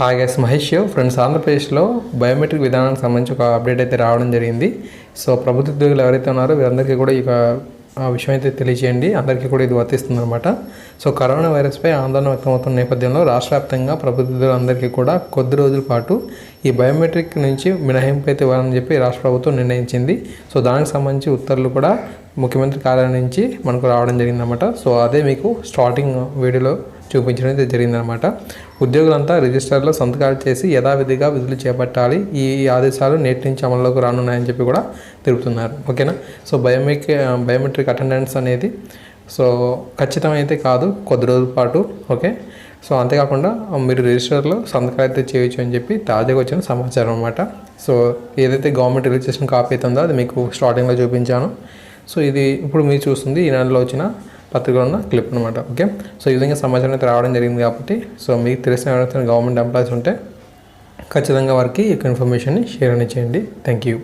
Hi guys Mahesh friends ఆంధ్రప్రదేశ్లో biometric విధానానికి సంబంధించి ఒక అప్డేట్ అయితే రావడం జరిగింది. సో ప్రభుత్వ ఉద్యోగులు ఎవరైతే ఉన్నారో వీరందరికీ కూడా ఈ విషయం అయితే తెలియజేయండి. అందరికీ కూడా ఇది వర్తిస్తుందన్నమాట. సో కరోనా వైరస్పై ఆందోళన వ్యక్తమవుతున్న నేపథ్యంలో రాష్ట్ర వ్యాప్తంగా ప్రభుత్వ ఉద్యోగులందరికీ కూడా కొద్ది రోజుల పాటు ఈ బయోమెట్రిక్ నుంచి మినహాయింపు అయితే ఇవ్వాలని చెప్పి రాష్ట్ర ప్రభుత్వం నిర్ణయించింది. సో దానికి సంబంధించి ఉత్తర్వులు కూడా ముఖ్యమంత్రి కార్యాలయం నుంచి మనకు రావడం జరిగిందన్నమాట. సో అదే మీకు స్టార్టింగ్ వీడియోలో చూపించడం అయితే జరిగిందనమాట. ఉద్యోగులంతా రిజిస్టర్లో సంతకాలు చేసి యథావిధిగా విధులు చేపట్టాలి. ఈ ఆదేశాలు నేటి నుంచి అమల్లోకి రానున్నాయని చెప్పి కూడా తెలుపుతున్నారు. ఓకేనా? సో బయోమెట్రిక్ బయోమెట్రిక్ అటెండెన్స్ అనేది సో ఖచ్చితమైతే కాదు కొద్ది రోజుల పాటు ఓకే? సో అంతేకాకుండా మీరు రిజిస్టర్లో సంతకాలు అయితే చేయొచ్చు అని చెప్పి తాజాగా వచ్చిన సమాచారం అనమాట సో ఏదైతే గవర్నమెంట్ రిజిస్ట్రేషన్ కాపీ అవుతుందో అది మీకు స్టార్టింగ్లో చూపించాను. సో ఇది ఇప్పుడు మీరు చూస్తుంది ఈ నెలలో వచ్చిన పత్రికలో ఉన్న క్లిప్ అనమాట ఓకే సో ఈ విధంగా సమాచారం అయితే రావడం జరిగింది కాబట్టి సో మీకు తెలిసిన ఎవరైతే గవర్నమెంట్ ఎంప్లాయీస్ ఉంటే ఖచ్చితంగా వారికి ఈ యొక్క ఇన్ఫర్మేషన్ని షేర్ అని చేయండి. Thank you